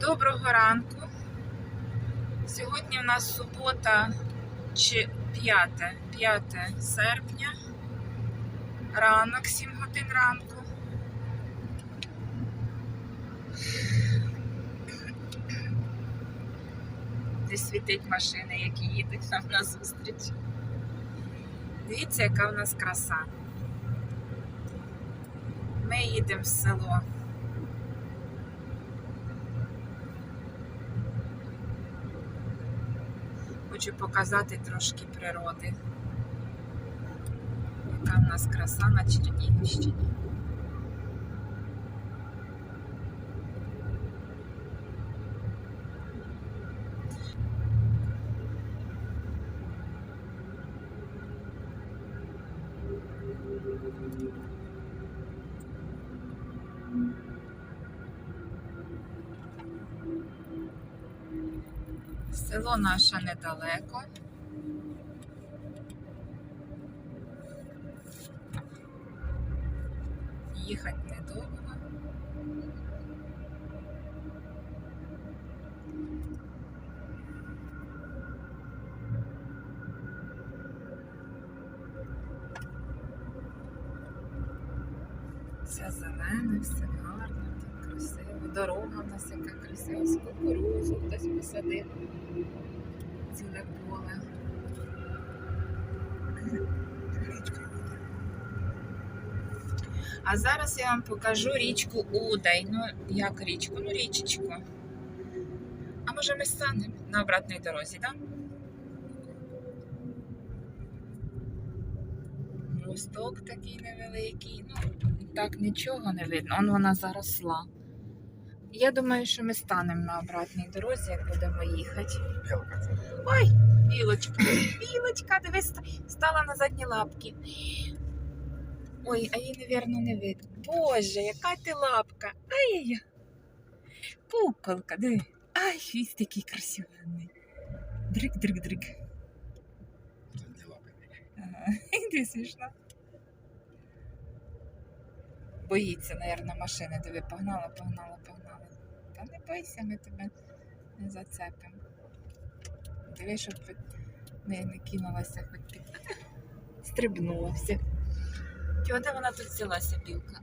Доброго ранку. Сьогодні в нас субота чи 5, 5 серпня. Ранок, 7 годин ранку. Де світить машини, які їдуть нам на зустріч. Дивіться, яка в нас краса. Ми їдемо в село. Хочу показати трошки природи. Яка в нас краса на Чернігівщині. Село наше недалеко. Їхати недовго. Все зелене, все гарно, красиво. Дорога в нас яка красива, з кукурузу хтось посадив. Ціле поле. А зараз я вам покажу річку Удай. Ну, як річку? Ну, річечку. А може ми станемо на обратній дорозі, так? Да? Такий невеликий. Ну, так нічого не видно. Он вона заросла. Я думаю, що ми станемо на обратній дорозі, як будемо їхати. Білка це. Ой, білочка, білочка, дивись, ста- стала на задні лапки. Ой, а її, напевно, не видно. Боже, яка ти лапка. Ай-яй. Пуколка, диви. Ай, хвіст який красивий. Дрик, дрик, дрик. Це не лапи. Ага, Іди смішно. Боїться, напевно, машини. Диви, погнала, погнала, погнала. Та не бойся, ми тебе не зацепимо. Диви, щоб не, не кинулася хоч під. Стрибнулася. Чого де вона тут взялася, білка?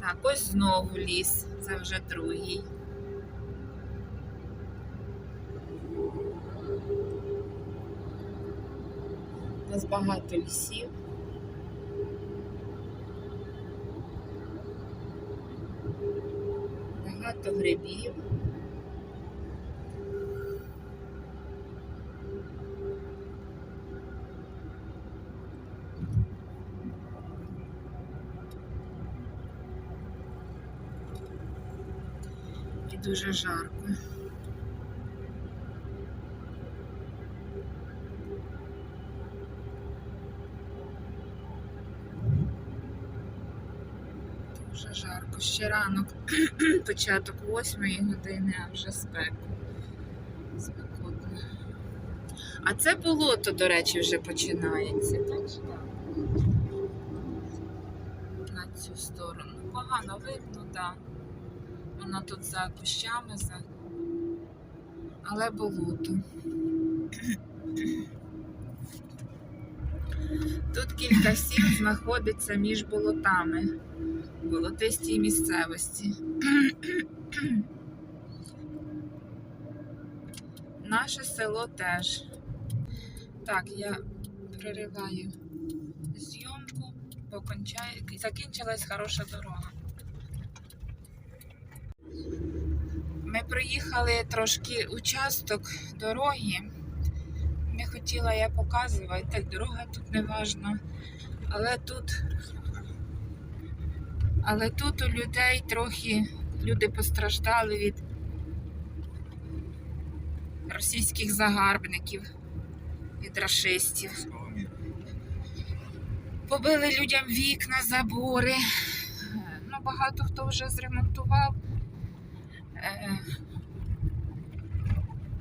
Так, ось знову ліс. Це вже другий. У нас багато лісів. Багато грибів. І дуже жарко. Дуже жарко. Ще ранок, початок восьмої години, а вже спеку. Спекотно. А це болото, до речі, вже починається. Так на цю сторону. Погано видно, так. Воно тут за кущами, за... але болото. Тут кілька сіл знаходиться між болотами, болотистій місцевості. Наше село теж. Так, я перериваю зйомку, бо кончає... закінчилась хороша дорога. Ми проїхали трошки участок дороги. Не хотіла я показувати, дорога тут не важна. Але тут, але тут у людей трохи люди постраждали від російських загарбників, від рашистів. Побили людям вікна, забори. Ну, багато хто вже зремонтував. Е,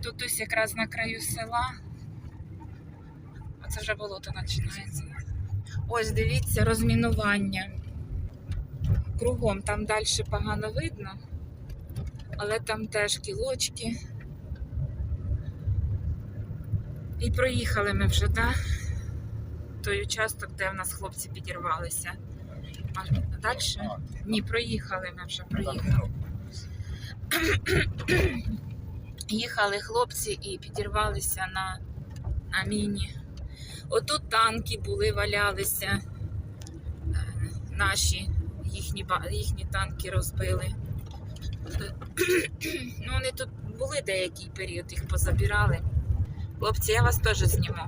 Тут ось якраз на краю села це вже болото починається. Ось дивіться, розмінування. Кругом там далі погано видно, але там теж кілочки. І проїхали ми вже, так? Той участок, де в нас хлопці підірвалися. А далі? Ні, проїхали ми вже, проїхали. Їхали хлопці і підірвалися на, на міні. Отут танки були, валялися. Е, Наші, їхні, їхні танки розбили. Ну, вони тут були деякий період, їх позабирали. Хлопці, я вас теж зніму.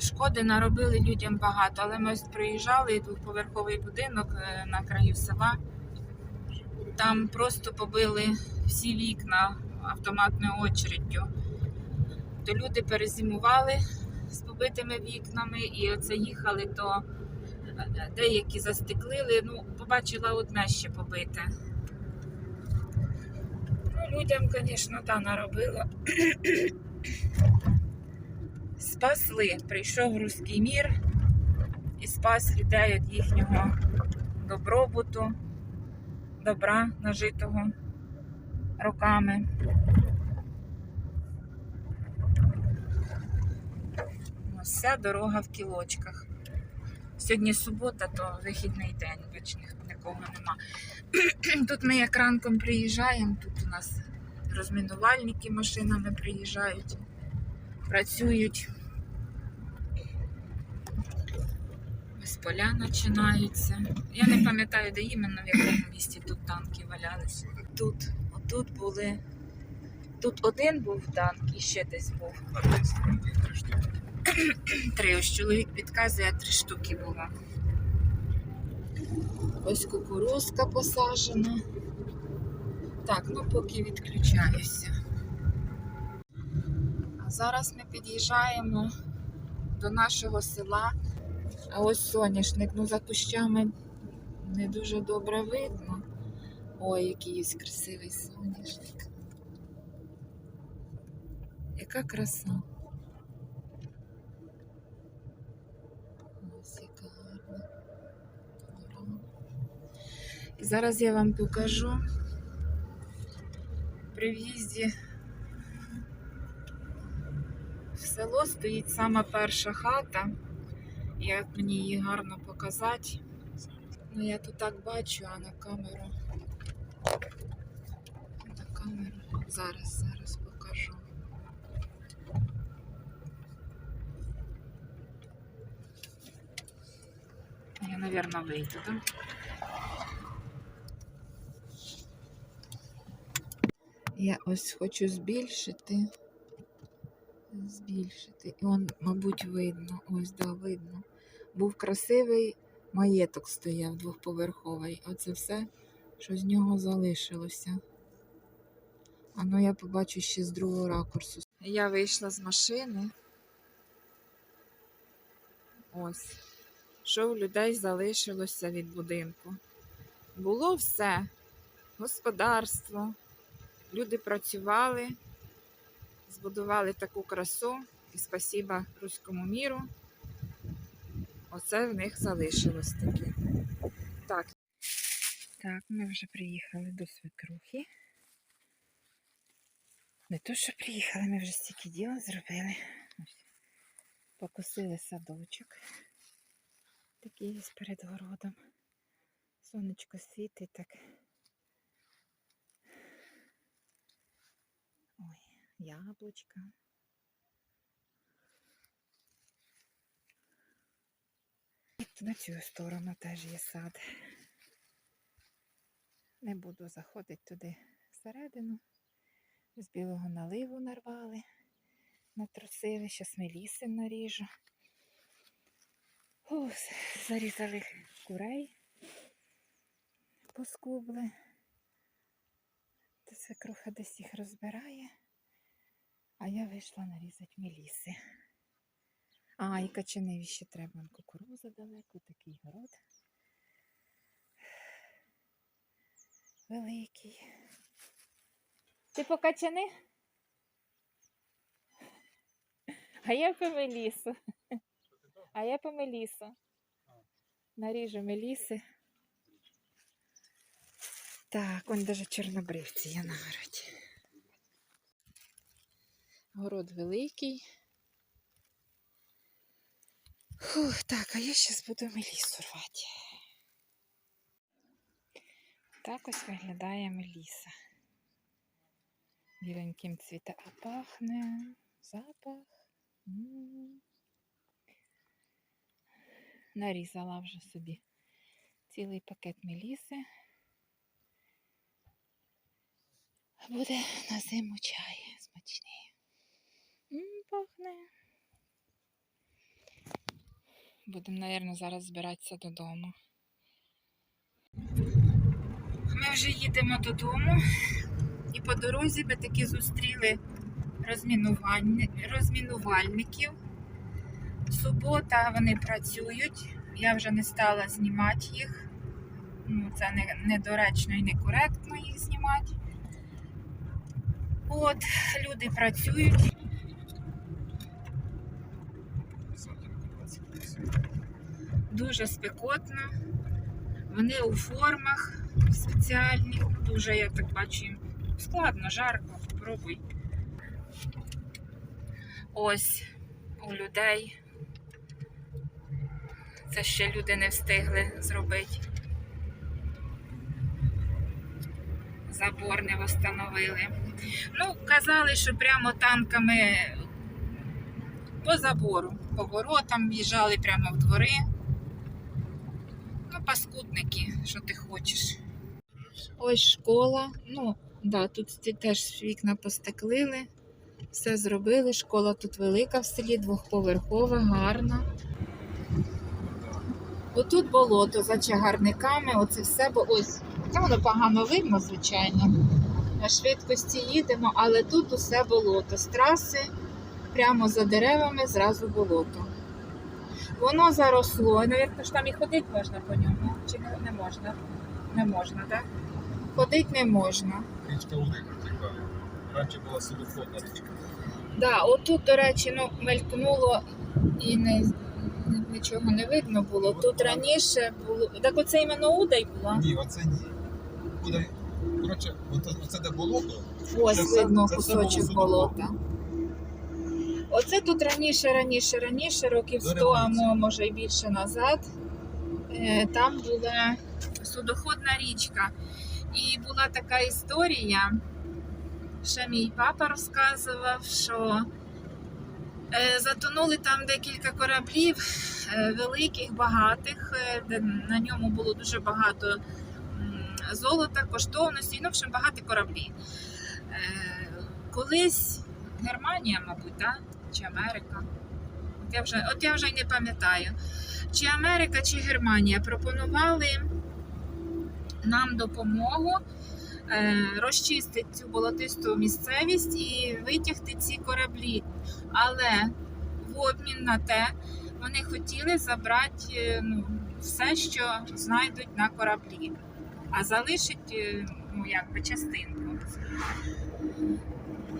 Шкоди наробили людям багато, але ми приїжджали двоповерховий будинок е, на краю села. Там просто побили всі вікна автоматною очереддю. То люди перезимували з побитими вікнами і оце їхали, то е, деякі застеклили. Ну, побачила одне ще побите. Ну, людям, звісно, та наробило. Спасли. Прийшов руський мір і спас людей від їхнього добробуту, добра нажитого роками. Ось вся дорога в кілочках. Сьогодні субота, то вихідний день, бач, нікого нема. Тут ми як ранком приїжджаємо, тут у нас розмінувальники машинами приїжджають, працюють. Ось поля починаються. Я не пам'ятаю, де іменно в якому місці тут танки валялися. Тут, отут були. Тут один був танк і ще десь був. Три. Ось чоловік підказує, три штуки було. Ось кукурузка посаджена. Так, ну поки відключаюся. А зараз ми під'їжджаємо до нашого села. А ось соняшник, ну за кущами не дуже добре видно. Ой, який ось красивий соняшник. Яка краса. Ось яка гарна панорама. І зараз я вам покажу при в'їзді в село стоїть сама перша хата. Як мені її гарно показати. Ну, я тут так бачу, а на камеру. На камеру. Зараз, зараз покажу. Я, наверное, вийду, так? Я ось хочу збільшити. Збільшити. І он, мабуть, видно. Ось, да, видно. Був красивий маєток стояв двохповерховий. Оце все, що з нього залишилося. А ну я побачу ще з другого ракурсу. Я вийшла з машини. Ось. Що в людей залишилося від будинку? Було все. Господарство. Люди працювали, збудували таку красу і спасіба руському міру. Оце в них залишилось таке. Так. Так, ми вже приїхали до свекрухи. Не то, що приїхали, ми вже стільки діла зробили. Покосили садочок. Такий ось перед городом. Сонечко світить так. Яблучка. На цю сторону теж є сад. Не буду заходити туди всередину. З білого наливу нарвали, натрусили, щас меліси наріжу. Ось, зарізали курей, поскубли. Та свекруха десь їх розбирає, а я вийшла нарізати меліси. А, і качаневі ще треба. Вон Кукуруза далеко, такий город. Великий. Ти по качани? А я по мелісу. А я по мелісу. Наріжу меліси. Так, он даже чорнобривці є на городі. Город великий. Фух, так, а я зараз буду мелісу рвати. Так ось виглядає меліса. Біленьким цвіте, а пахне запах. М. Нарізала вже собі цілий пакет меліси. Буде на зиму чай смачний. Пахне. Будемо, мабуть, зараз збиратися додому. Ми вже їдемо додому, і по дорозі ми таки зустріли розмінувальників. Субота вони працюють. Я вже не стала знімати їх. Ну, це недоречно і некоректно їх знімати. От, люди працюють. Дуже спекотно. Вони у формах спеціальних. Дуже, я так бачу, їм складно, жарко, попробуй. Ось у людей. Це ще люди не встигли зробити. Забор не встановили. Ну, казали, що прямо танками по забору, по воротам в'їжджали прямо в двори. Паскудники, що ти хочеш. Ось школа. Ну, да, тут теж вікна постеклили. Все зробили. Школа тут велика в селі, двохповерхова, гарна. Отут болото за чагарниками, оце все, бо ось це воно погано видно, звичайно. На швидкості їдемо, але тут усе болото. З траси прямо за деревами зразу болото. Воно заросло. Навірно, ж там і ходити можна по ньому. Чи не, можна? Не можна, так? Ходити не можна. Річка Уди протікає. Раніше була судоходна річка. Да, отут, до речі, ну, мелькнуло і не, нічого не видно було. Тут раніше було. Так оце іменно Удай була. Ні, оце ні. Буде, коротше, оце, оце де болото. Ось Це видно це все кусочок болота. Оце тут раніше, раніше, раніше, років До 100, а може й більше назад. е, Там була судоходна річка. І була така історія. Ще мій папа розказував, що е, затонули там декілька кораблів е, великих, багатих, де на ньому було дуже багато золота, коштовностей, ну, в общем, багаті кораблі. Колись Германія, мабуть, да? Чи Америка. От я, вже, от я вже й не пам'ятаю. Чи Америка, чи Германія пропонували нам допомогу е, розчистити цю болотисту місцевість і витягти ці кораблі. Але в обмін на те вони хотіли забрати е, ну, все, що знайдуть на кораблі, а залишить е, ну, якби частинку.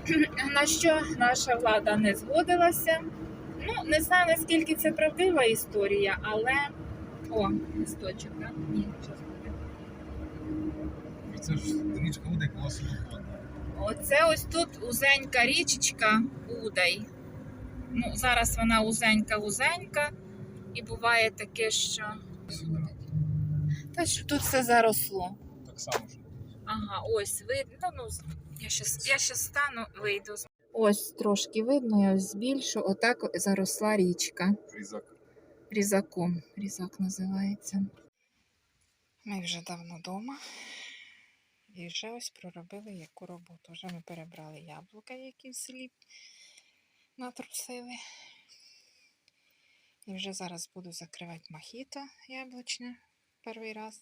На що наша влада не згодилася. Ну, не знаю, наскільки це правдива історія, але. О, листочок, так? Ні, щас буде. Це ж річка Уди була судоходна. Оце ось тут узенька річечка Удай. Ну, зараз вона узенька-узенька. І буває таке, що. Та що тут все заросло. Так само ж. Ага, ось видно. Ну, я щас, я щас стану, вийду. Ось трошки видно, я збільшу. Отак заросла річка. Різак. Різаком. Різак називається. Ми вже давно вдома. І вже ось проробили яку роботу. Вже ми перебрали яблука, які в селі натрусили. І вже зараз буду закривати мохіто яблучне перший раз.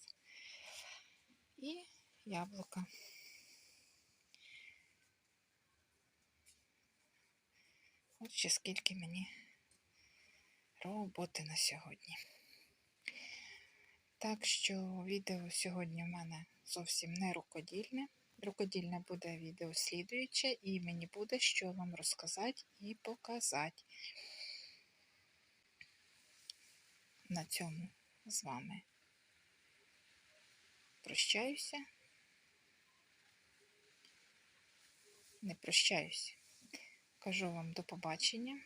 І яблука. От ще скільки мені роботи на сьогодні. Так що відео сьогодні в мене зовсім не рукодільне. Рукодільне буде відео слідуюче, і мені буде що вам розказати і показати. На цьому з вами прощаюся. Не прощаюся. Кажу вам до побачення.